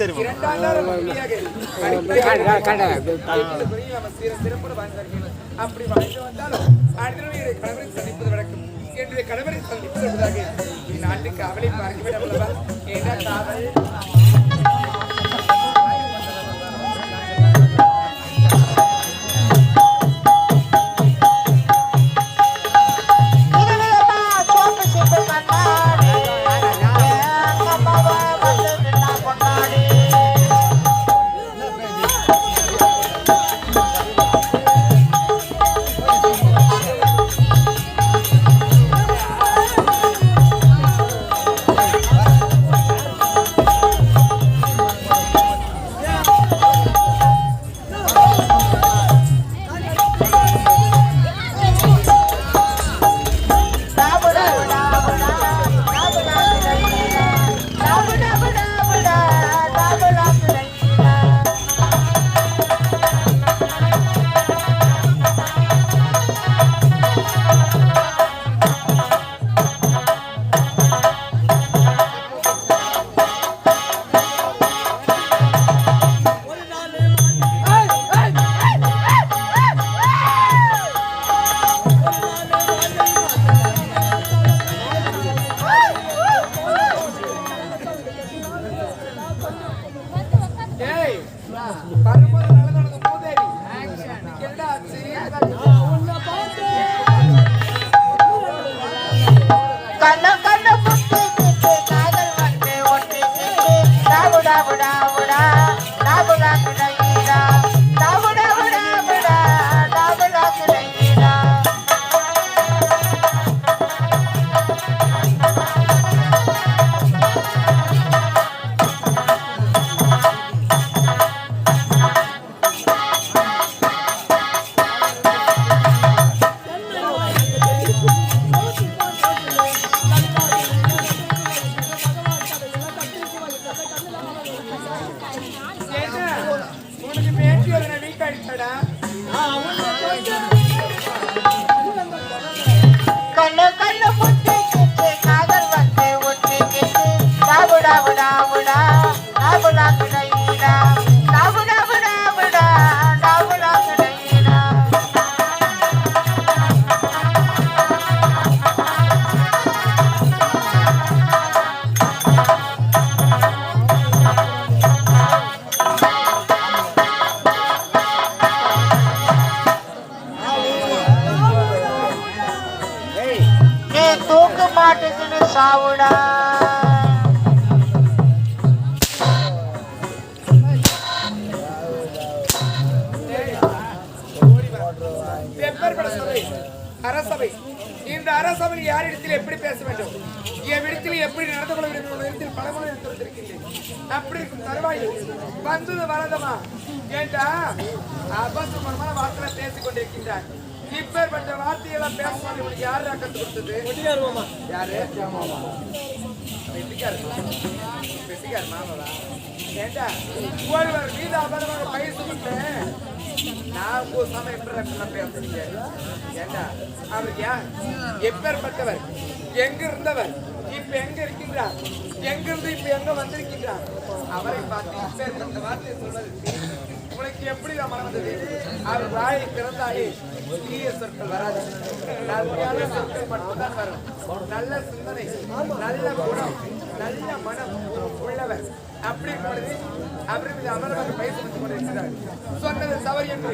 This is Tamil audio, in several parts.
வாழ்ந்தார்கள் அப்படி வாழ்ந்து வந்தாலும் அடுத்த கணவரை சந்திப்பது வழக்கம் என்னுடைய கணவரை சந்திப்பதற்காக. என்பதாக இந்நாட்டுக்கு அவளை பார்க்கிவிட அல்லவா ஏன்னா காவல் அரசபை. இந்த அரசபையில் யாரிடத்தில் எப்படி பேச வேண்டும்? எவ்விடத்தில் எப்படி நடந்து கொள்ள வேண்டும் என்ற இடத்தில் பலமுறை எடுத்திருக்கின்றேன் அப்படி இருக்கும் தருவாயில் வந்தது வரதமா? ஏண்டா? அபசமான வார்த்தை பேசிக் கொண்டிருக்கின்றார். இப்பேற்பட்ட வார்த்தையெல்லாம் பேசுவாங்க இவனுக்கு யாரா கத்து கொடுத்தது? யாரு? மாமாவா? ஏண்டா? ஒருவர் மீது அபரமாக பேசுகிட்டு நான் உங்க சமயம் பேசுறீங்க ஏண்டா? அவர் யார் எப்பேற்பட்டவர் எங்க இருந்தவர்? இப்ப எங்க இருக்கின்றார்? எங்க இருந்து இப்ப எங்க வந்திருக்கின்றார்? அவரை பார்த்து இப்பேற்பட்ட வார்த்தை சொல்வது உனக்கு எப்படி மனம் அவர் வாயை திறந்தாலே தீய சொற்கள் வராது. நல்ல சொற்கள் மட்டும்தான் வரும். நல்ல சிந்தனை நல்ல குணம் நல்ல மனம் உள்ளவர். அப்படி பொழுது அவர் மீது அமர்வாக பயிற்சி பெற்றுக் கொண்டிருக்கிறார் சொன்னது தவறு என்று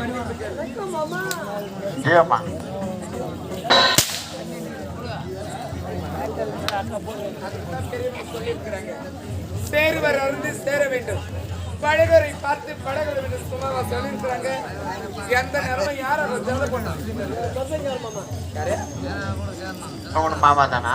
மன்னிப்பு பெரியவங்க சொல்லியிருக்கிறாங்க. சேருவர் அருந்து சேர வேண்டும். பழகரை பார்த்து பழக வேண்டும் சும்மாவா சொல்லியிருக்கிறாங்க. எந்த நேரம் யார் பண்ணாங்க யாரு உன் மாமா தானா?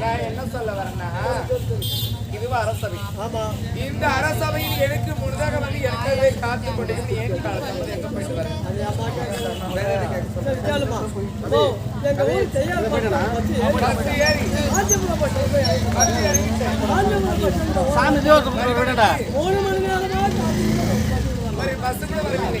நான் என்ன சொல்ல வரேன்னா இதுவா அரசவை இந்த அரசவையில் எனக்கு முன்னதாக வந்து எனக்கவே காத்து கொண்டிருந்து ஏன் காலத்தை வந்து எங்க போயிட்டு வரேன் வேற எதுக்கு கேட்க சொல்றேன்? பத்து ஏறி பத்து ஏறிக்கிட்டேன். சாமி தேவத்தை விடடா ஒரு பஸ் கூட வரவில்லை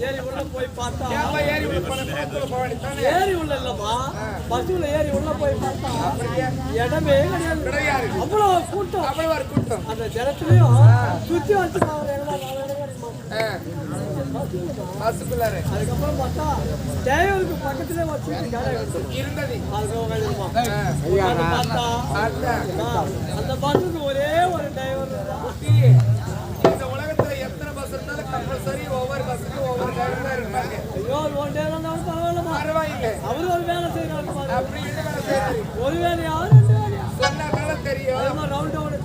ஏறி உள்ள போய் பார்த்தா ஏறி உள்ள போக வேண்டியதுதானே? ஏறி உள்ள இல்லம்மா. பஸ்ல ஏறி உள்ள போய் பார்த்தா இடமே கிடையாது. அவ்வளவு கூட்டம். அவ்வளவு கூட்டம். அந்த ஜனத்திலையும் சுத்தி வச்சு அதுக்கப்புறம் பார்த்தா டிரைவருக்கு பக்கத்திலே. இருந்தது. அந்த பஸ்ஸுக்கு ஒரே ஒரு டிரைவர் இந்த உலகத்துல எத்தனை பஸ் இருந்தாலும் கம்பல்சரி ஒவ்வொரு பஸ்ஸுக்கும் ஒவ்வொரு டிரைவர் தான் இருப்பாங்க. ஐயோ ஒரு டிரைவர் இருந்தாலும் பரவாயில்லம்மா. பரவாயில்லை. அவரு ஒரு வேலை செய்யறாரு. அப்படி ஒரு வேலையா ரெண்டு வேலையா சொன்னாதானே தெரியும். மாதிரி ரவுண்ட் ஒரு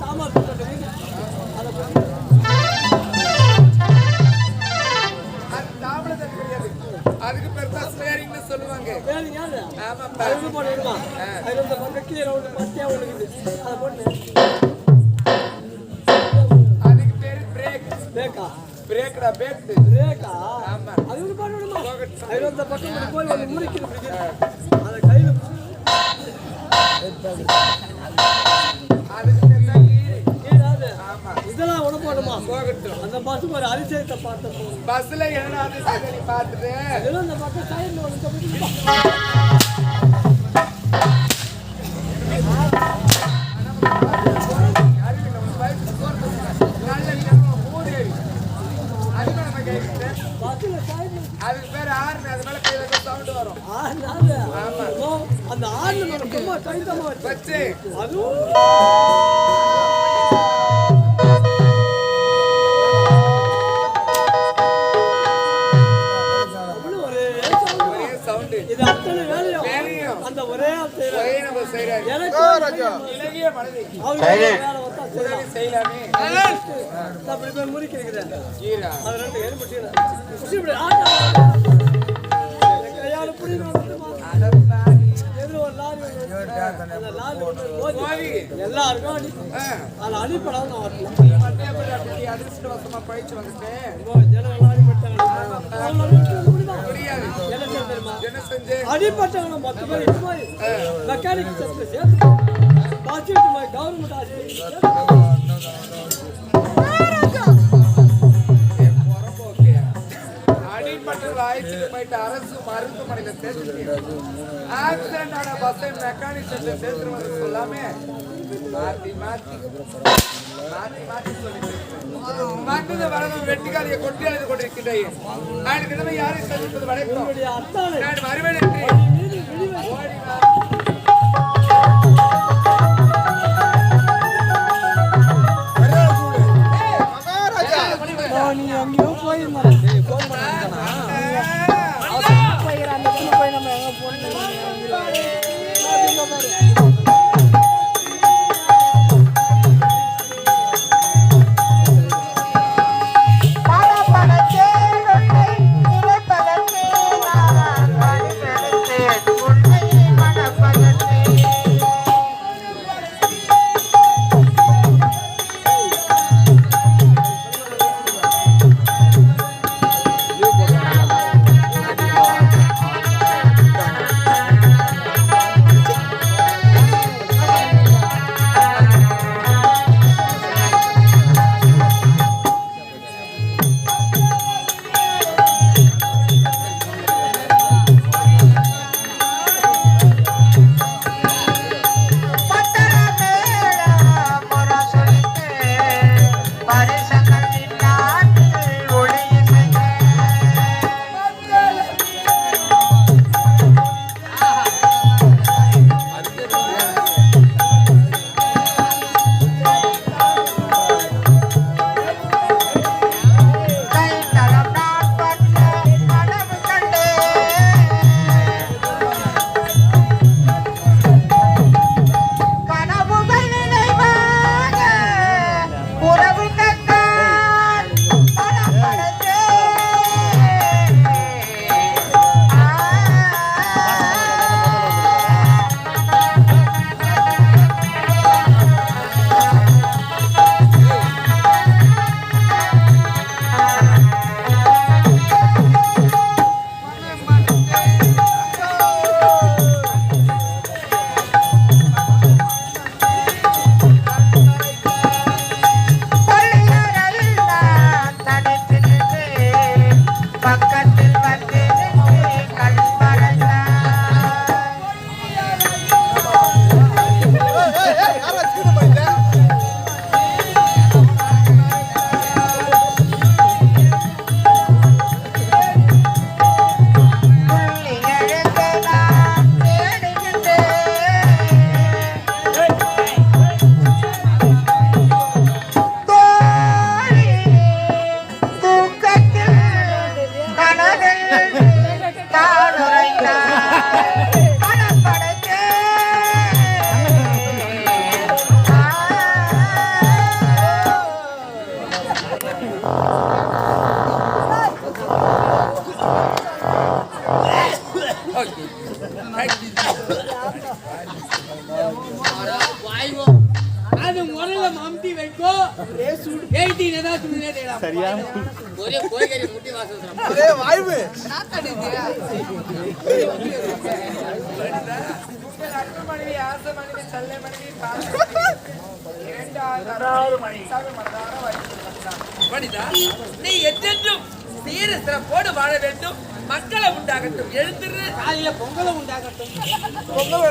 அதை போட்டு அதுக்கு பேரு பிரேக் பேக்கா பிரேக்டா பேக் பிரேக்கா ஆமா. அது ஒரு. அது இந்த பக்கம் இப்படி போய் ஒன்று முறிக்கிது அதை கையில் போகட்டும். அந்த பஸ்ஸுக்கு ஒரு அதிசயத்தை பார்த்த போதும் பஸ்ல என்ன அதிசயம் நீ பார்த்துட்டு? அந்த பக்கம் சைடில் சைடில் அதுக்கு பேர் ஆறுனு, அது மேல கை வைக்க sound வரும். ஆறு அந்த ஆறு நம்ம கைத்தமாக வச்சு. வச்சு, அதுவும் எல்லாருக்கும் அதில் அடிப்படாத நான் வரல. அப்படி அதிர்ஷ்டவசமா பழிச்சு வந்துட்டு இப்போ ஜனங்கள் அடிப்பட்டவங்க பேர் இது மாதிரி மெக்கானிக் செட்டு சேர்த்து பாசிட்டு மாதிரி கவர்மெண்ட் ஆஸ்பத்திரி போயிட்டு அரசு மருத்துவமனையில சேர்த்துட்டு ஆக்சிடென்ட் ஆன பஸ்ஸை மெக்கானிக் செட்ல சேர்த்துருவாங்க சொல்லாம மாத்தி மாத்தி. மாத்தி மாத்தி சொல்லிட்டு வந்தது வளர்ந்து வெட்டிக்காலியை கொட்டி அழுது கொண்டிருக்கின்றேன் நான் கிழமை யாரை என்னுடைய அத்தானை நான் வருவேன் என்று இடத்துல போய் நம்ம எங்க போனோம். ಪಕ್ಕ Para செல்ல மனைவி இரண்டாவது. மனிதா நீ என்றென்றும் சீர சிறப்போடு வாழ வேண்டும். மக்களை உண்டாகட்டும். எழுந்திரு. காலையில பொங்கலை உண்டாகட்டும். பொங்கல்?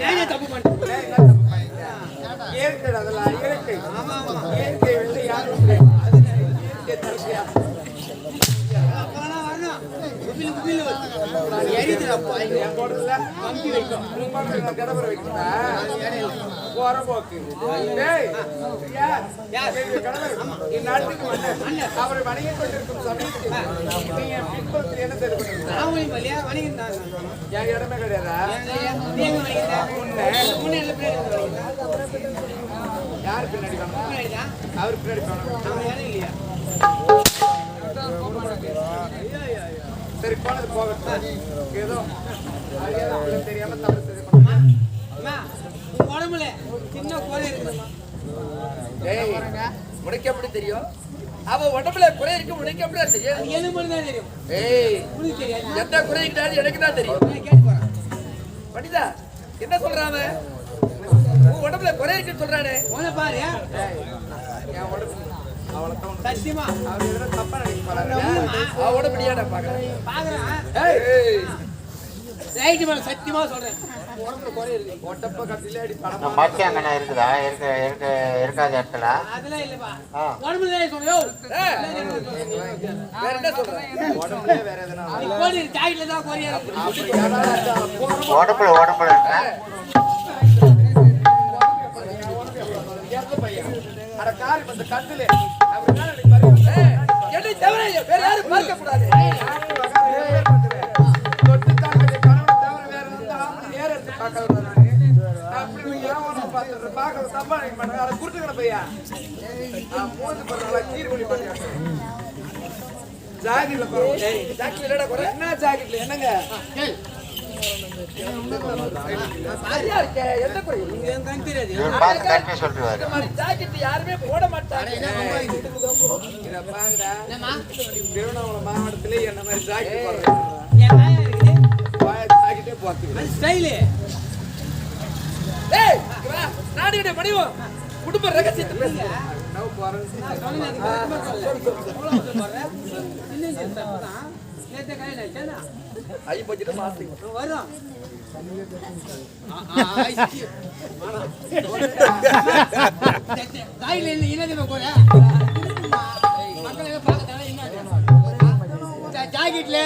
நான் தப்பு பண்ணிட்டேன் இயற்கை அதெல்லாம் இயற்கை. இயற்கை வந்து யாரும் இயற்கை தரப்பியா? பின்னாடி வணிகம் யார் பின்னாடி அவர் பின்னாடி இடம் இல்லையா? சரி போனது போகட்டும். ஏதோ தெரியாம தவறு உன் உடம்புல சின்ன கோழி இருக்குதும்மா டேய் உனக்கு எப்படி தெரியும்? அவ உடம்புல குறை இருக்கு உனக்கு எப்படி தெரியும்? எனக்கு தான் தெரியும். ஏய் எந்த குறை இருக்கிறாரு எனக்கு தான் தெரியும். மனிதா என்ன சொல்றான்? உன் உடம்புல குறை இருக்குன்னு சொல்றானே. உன பாரு. என் உடம்பு அவ்வளவுதான் உனக்கு. சத்தியமா அவர் தப்பா நினைக்க போறாரு. அவ பாக்குறேன் பாக்குறேன் ரைட்டு மேல சத்தியமா சொல்றேன் உடம்புல இருக்கு இருக்குதா இருக்க இருக்க இருக்காத இடத்துல அதெல்லாம் இல்லப்பா உடம்புல வேற என்ன சொல்றேன் வேற தான் கோரியா இருக்கு உடம்புல உடம்புல இருக்கா பையன் அட காரி அந்த கட்டில அவர் என்ன நினைக்க பாரு ஏய், என்னை தவிர வேற யாரும் பார்க்க கூடாது. ஜாக்கெட்ல என்ன ஜாக்கெட்ல? என்னங்க? யாருமே போட மாட்டாங்க மாவட்டத்திலே என்ன மாதிரி ஜாக்கெட்டே ஸ்டைலு குடும்ப ரகசியத்தை பேசுங்க. வரும் என்னது கூட ஜாக்கெட்ல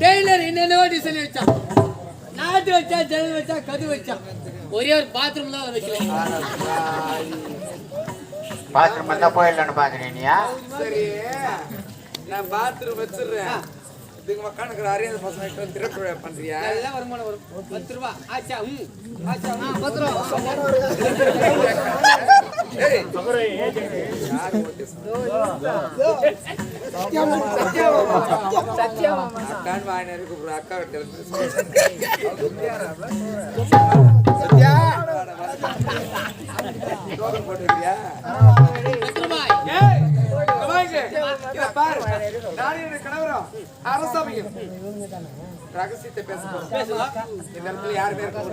டெய்லர் என்னென்னவோ டிசைன் வச்சான் நாட்டு வச்சா ஜன்னல் வச்சா கது வச்சான் ஒரே ஒரு பாத்ரூம் தான் வைக்கல பாத்ரூம் இருந்தால் போயிடலான்னு பார்க்குறீனியா சரி நான் பாத்ரூம் வச்சிடுறேன். இதுக்கு உக்காந்துக்கிற அறியாத பசங்க கிட்ட விழா பண்றியா? நல்ல வருமானம் வரும். பத்து ரூபா. ஆச்சா ம். ஆச்சா பத்து ரூபா. அக்கா கிட்ட அரசவையில் ரகசியத்தை பேச போறோம். இந்த இடத்துல யாருமே எல்லாம்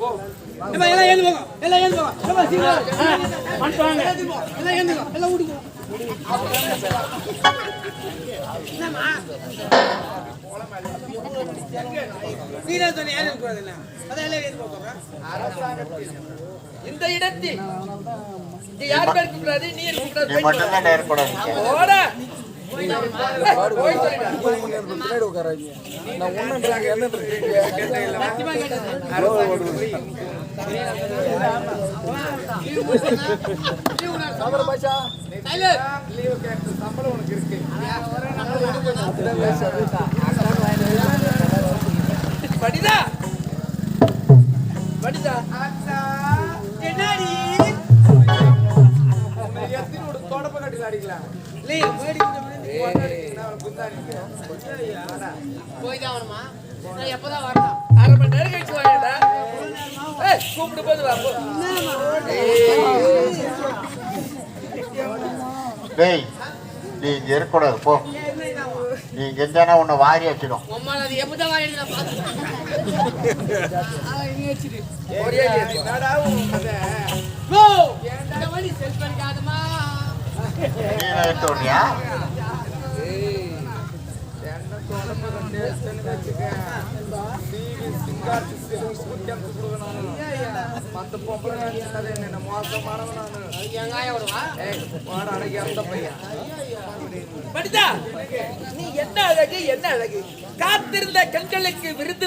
போங்க எல்லாம் போங்க எல்லாம் போங்க எல்லாம் என்னம்மா இந்த இடத்தில் இருக்க கூடாது. நீ சம்பளம் உனக்கு இருக்கு. படிதா படிதா என்னடி ஒரு தொடப்ப கட்டில அடிக்கலாம் இல்லையே மேடி கிட்ட தான் வரணுமா எப்பதான் அரை மணி நேரம் கழிச்சு ஏய் கூப்பிட்டு போது வா டேய் நீ இங்க இருக்கக்கூடாது போ. நீ இங்க இருந்தானா உன்னை வாரி வச்சிடும் உம்மால அது எப்பதான் வாங்கிட்டு நான் பார்த்தேன் இங்கே வச்சுட்டு ஒரே ஏய், கேஸ். என்னடா உன் கதை? ஓ இந்த மாதிரி செல் பண்ணிக்காதமா நீ எடுத்து விடுறியா என்ன தொடப்ப மத்த பொம்பளை நினைச்சாலே என்ன அந்த பையன் நீ என்ன அழகு என்ன அழகு? காத்திருந்த கண்களுக்கு விருது